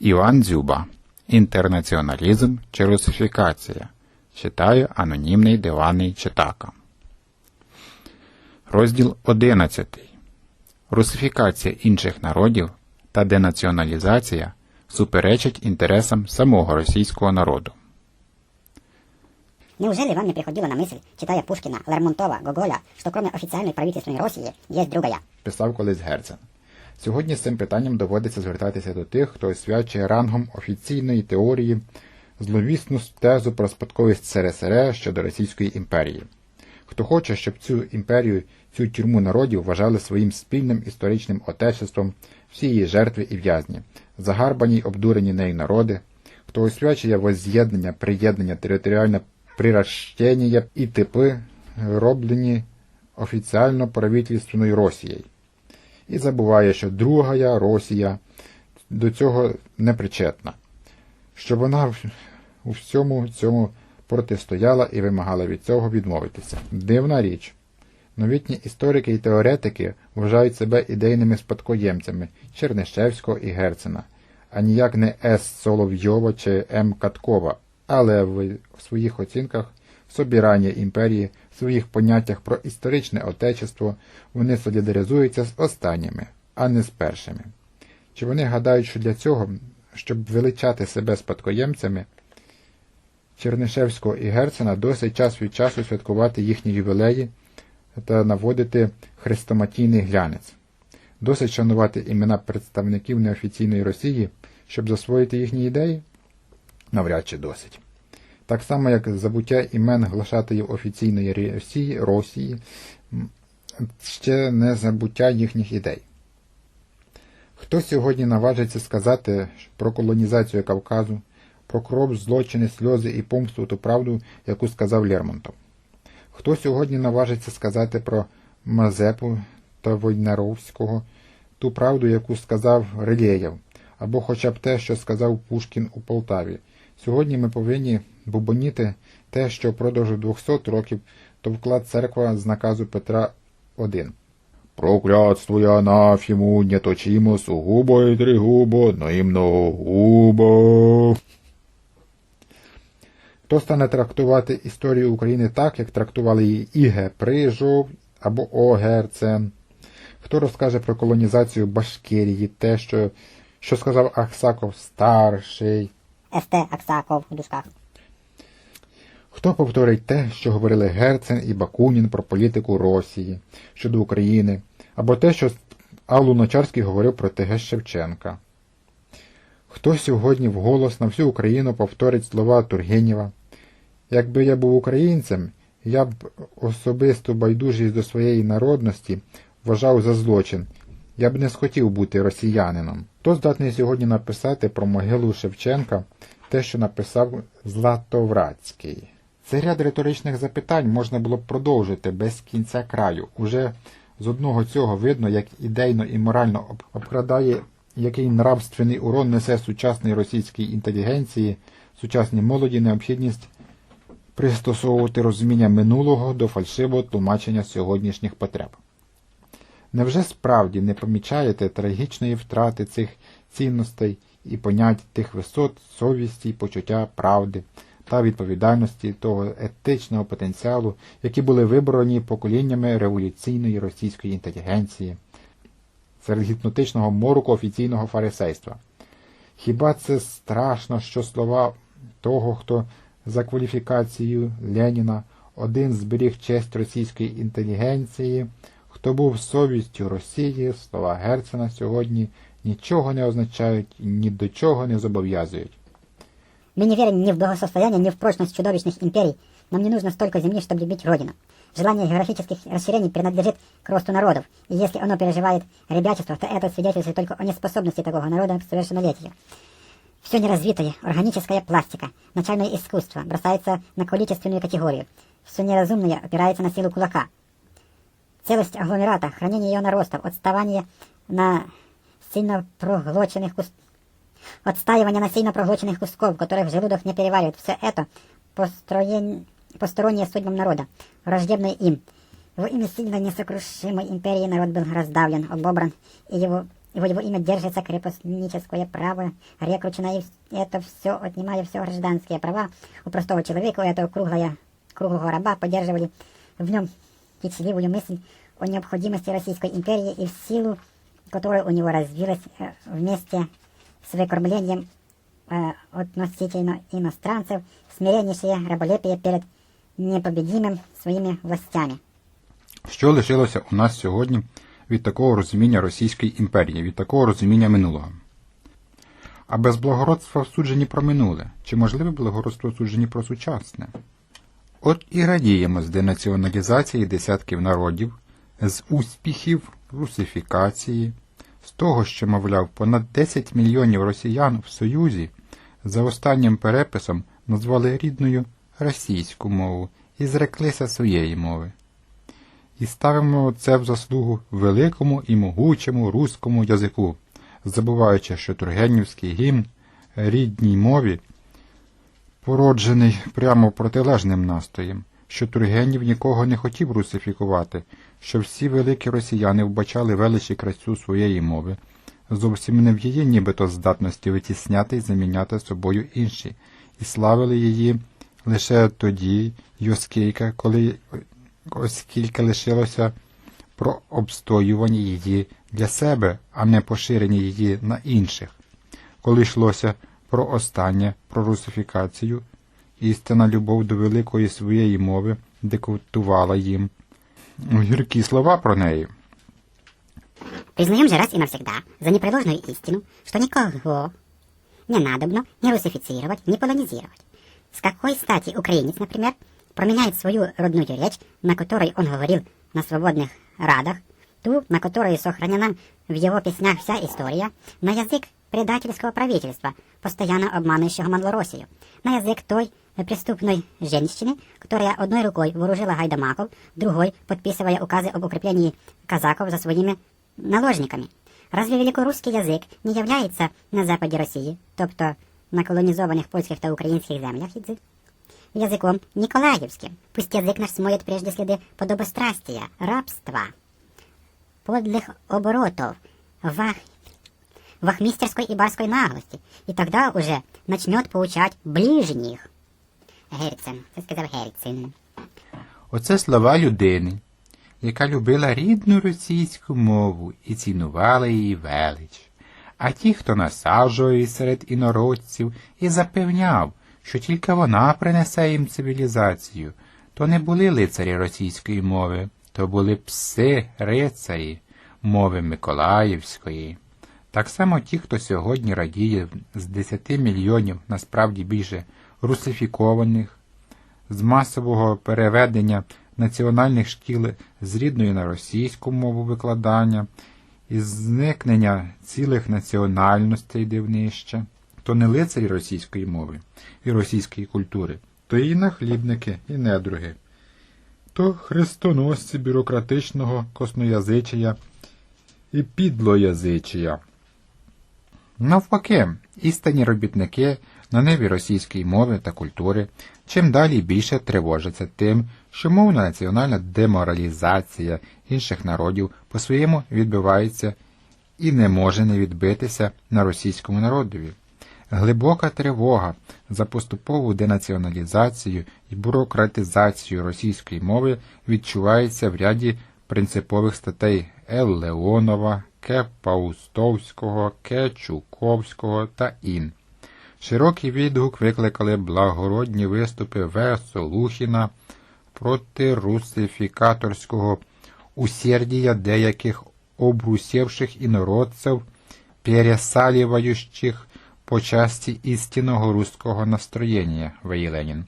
Іван Дзюба. Інтернаціоналізм чи русифікація. Читає анонімний диванний читака. Розділ 11. Русифікація інших народів та денаціоналізація суперечать інтересам самого російського народу. Неужели вам не приходило на мысль, читая Пушкина, Лермонтова, Гоголя, что кроме официальной правительственной России есть другая? писав колись Герцен. Сьогодні з цим питанням доводиться звертатися до тих, хто освячує рангом офіційної теорії зловісну тезу про спадковість СРСР щодо Російської імперії. Хто хоче, щоб цю імперію, цю тюрму народів вважали своїм спільним історичним отечеством всі її жертви і в'язні, загарбані й обдурені нею народи, хто освячує возз'єднання, приєднання, територіальне приращення і типи, роблені офіціально правительственною Росією і забуває, що друга Росія до цього не причетна, що вона у всьому цьому протистояла і вимагала від цього відмовитися. Дивна річ. Новітні історики і теоретики вважають себе ідейними спадкоємцями Чернишевського і Герцена, а ніяк не С. Соловйова чи М. Каткова, але в своїх оцінках собірання імперії, своїх поняттях про історичне отечество вони солідаризуються з останніми, а не з першими. Чи вони гадають, що для цього, щоб величати себе спадкоємцями, Чернишевського і Герцена досить час від часу святкувати їхні ювілеї та наводити хрестоматійний глянець. Досить шанувати імена представників неофіційної Росії, щоб засвоїти їхні ідеї? Навряд чи досить. Так само, як забуття імен глашатаїв офіційної Росії, Росії, ще не забуття їхніх ідей. Хто сьогодні наважиться сказати про колонізацію Кавказу, про кров, злочини, сльози і помсту ту правду, яку сказав Лермонтов? Хто сьогодні наважиться сказати про Мазепу та Войнаровського, ту правду, яку сказав Рилєєв, або хоча б те, що сказав Пушкін у Полтаві? Сьогодні ми повинні бубоніти те, що впродовж 200 років товкла церква з наказу Петра I. Проклятство я анафіму, не точимо сугубо і тригубо, но і многогубо. Хто стане трактувати історію України так, як трактували її І.Г. Прижов або О. Герцен? Хто розкаже про колонізацію Башкирії, те, що, що сказав Аксаков старший? СТ Аксаков в дужках. Хто повторить те, що говорили Герцен і Бакунін про політику Росії щодо України, або те, що. Луначарський говорив про ТГ Шевченка? Хто сьогодні вголос на всю Україну повторить слова Тургенєва? Якби я був українцем, я б особисту байдужість до своєї народності вважав за злочин. Я б не схотів бути росіянином. Хто здатний сьогодні написати про могилу Шевченка те, що написав Златоврацький? Цей ряд риторичних запитань можна було б продовжити без кінця краю. Уже з одного цього видно, як ідейно і морально обкрадає, який нравственний урон несе сучасній російській інтелігенції, сучасній молоді необхідність пристосовувати розуміння минулого до фальшивого тлумачення сьогоднішніх потреб. Невже справді не помічаєте трагічної втрати цих цінностей і понять тих висот совісті, почуття правди та відповідальності того етичного потенціалу, які були вибрані поколіннями революційної російської інтелігенції, серед гіпнотичного мороку офіційного фарисейства? Хіба це страшно, що слова того, хто за кваліфікацією Леніна один зберіг честь російської інтелігенції, хто був совістю Росії, слова Герцена сьогодні нічого не означають і ні до чого не зобов'язують. Мы не верим ни в благосостояние, ни в прочность чудовищных империй. Нам не нужно столько земли, чтобы любить Родину. Желание географических расширений принадлежит к росту народов, и если оно переживает ребячество, то это свидетельствует только о неспособности такого народа к совершеннолетию. Все неразвитое, органическая пластика, начальное искусство бросается на количественную категорию. Все неразумное опирается на силу кулака. Целость агломерата, хранение ее наростов, отставание на сильно проглоченных кусках отстаивание насильно проглоченных кусков, которых желудок не переваривает. Все это построен... постороннее судьбам народа, враждебное им. В имя сильно несокрушимой империи народ был раздавлен, обобран, и его в его имя держится крепостническое право, рекручено, и это все, отнимая все гражданские права у простого человека, у этого круглого, круглого раба поддерживали в нем кичливую мысль о необходимости Российской империи и в силу которой у него развилась э, вместе с выкормлением э, относительно иностранцев смиреннейшее раболепие перед непобедимым своими властями. Що лишилося у нас сьогодні від такого розуміння Російської імперії, від такого розуміння минулого? А без благородства в судженні про минуле, чи можливе благородство в судженні про сучасне? От і радіємо з денаціоналізації десятків народів, з успіхів русифікації, з того, що, мовляв, понад 10 мільйонів росіян в Союзі за останнім переписом назвали рідною російську мову і зреклися своєї мови. І ставимо це в заслугу великому і могучому руському язику, забуваючи, що Тургенівський гімн рідній мові породжений прямо протилежним настоєм, що Тургенів нікого не хотів русифікувати, що всі великі росіяни вбачали велич і красу своєї мови, зовсім не в її нібито здатності витісняти і заміняти собою інші, і славили її лише тоді, й оскільки, коли оскільки лишилося про обстоювання її для себе, а не поширення її на інших. Коли йшлося про останнє, про русифікацію, істинна любов до великої своєї мови диктувала їм гіркі слова про неї. Признаем же раз и навсегда за непреложную истину, что никого не надобно ни русифицировать, ни полонизировать. С какой стати украинец, например, променяет свою родную речь, на которой он говорил на свободных радах, ту, на которой сохранена в его песнях вся история, на язык предательского правительства, постоянно обманывающего Малороссию, на язык той преступной женщины, которая одной рукой вооружила гайдамаков, другой подписывая указы об укреплении казаков за своими наложниками. Разве великорусский язик не являється на западі Росії, тобто на колонізованих польських та українських землях язик? Язиком Николаевским. Пусть язык наш смоет прежде следы подобострастия, рабства, подлых оборотов, вах, вахмистерской и барской наглости, и тогда уже начнет поучать ближних. Герцен, це сказав Герцен. Оце слова людини, яка любила рідну російську мову і цінувала її велич. А ті, хто насаджував її серед інородців і запевняв, що тільки вона принесе їм цивілізацію, то не були лицарі російської мови, то були пси рицарі мови Миколаївської. Так само ті, хто сьогодні радіє з 10 мільйонів, насправді більше русифікованих, з масового переведення національних шкіл з рідної на російську мову викладання, із зникнення цілих національностей дивнище, то не лицарі російської мови і російської культури, то і нахлібники, і недруги, то хрестоносці бюрократичного косноязичія і підлоязичія. Навпаки, істинні робітники на ниві російської мови та культури чим далі більше тривожаться тим, що мовна національна деморалізація інших народів по-своєму відбивається і не може не відбитися на російському народові. Глибока тривога за поступову денаціоналізацію і бюрократизацію російської мови відчувається в ряді принципових статей Л. Леонова, К. Паустовського, К. Чуковського та ін. Широкий відгук викликали благородні виступи В. Солухіна проти русифікаторського усердія деяких обрусевших інородців, пересаливающих по части істинного руського настроєння, В. Ленін,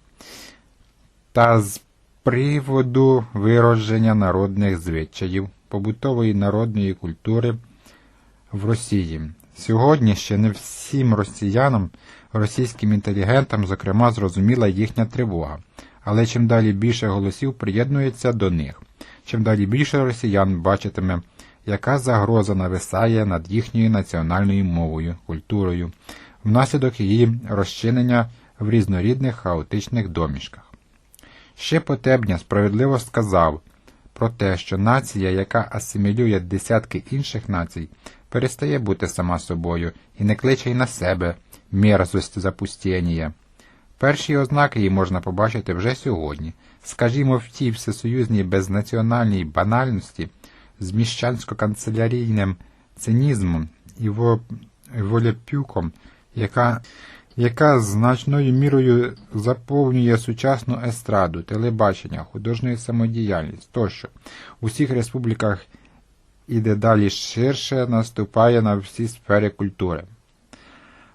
та з приводу виродження народних звичаїв, побутової народної культури в Росії. Сьогодні ще не всім росіянам, російським інтелігентам, зокрема, зрозуміла їхня тривога, але чим далі більше голосів приєднується до них, чим далі більше росіян бачитиме, яка загроза нависає над їхньою національною мовою, культурою, внаслідок її розчинення в різнорідних хаотичних домішках. Ще Потебня справедливо сказав про те, що нація, яка асимілює десятки інших націй, перестає бути сама собою і не кличе й на себе мерзость запустєнія. Перші ознаки її можна побачити вже сьогодні, скажімо, в тій всесоюзній безнаціональній банальності з міщансько-канцелярійним цинізмом і во- волепюком, яка, яка значною мірою заповнює сучасну естраду, телебачення, художню самодіяльність тощо. У всіх республіках і дедалі ширше наступає на всі сфери культури.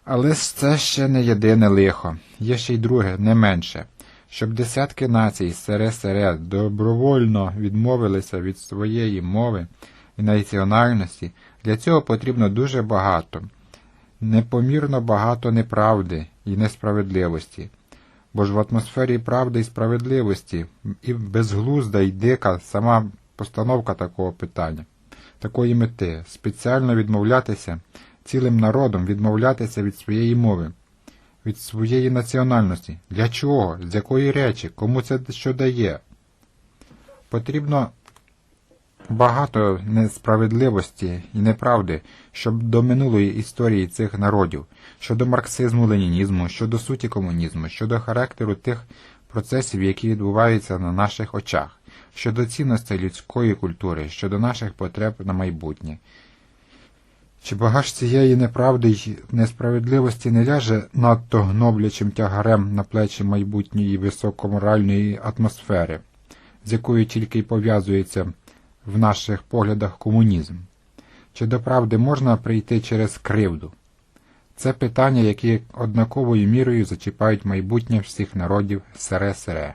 Але це ще не єдине лихо, є ще й друге, не менше. Щоб десятки націй СРСР добровольно відмовилися від своєї мови і національності, для цього потрібно дуже багато, непомірно багато неправди і несправедливості. Бо ж в атмосфері правди і справедливості і безглузда й дика сама постановка такого питання, такої мети, спеціально відмовлятися цілим народом, відмовлятися від своєї мови, від своєї національності. Для чого? З якої речі? Кому це що дає? Потрібно багато несправедливості і неправди, щоб до минулої історії цих народів, щодо марксизму, ленінізму, щодо суті комунізму, щодо характеру тих процесів, які відбуваються на наших очах, щодо цінностей людської культури, щодо наших потреб на майбутнє. Чи багаж цієї неправди й несправедливості не ляже надто гноблячим тягарем на плечі майбутньої високоморальної атмосфери, з якою тільки й пов'язується в наших поглядах комунізм? Чи до правди можна прийти через кривду? Це питання, які однаковою мірою зачіпають майбутнє всіх народів СРСР.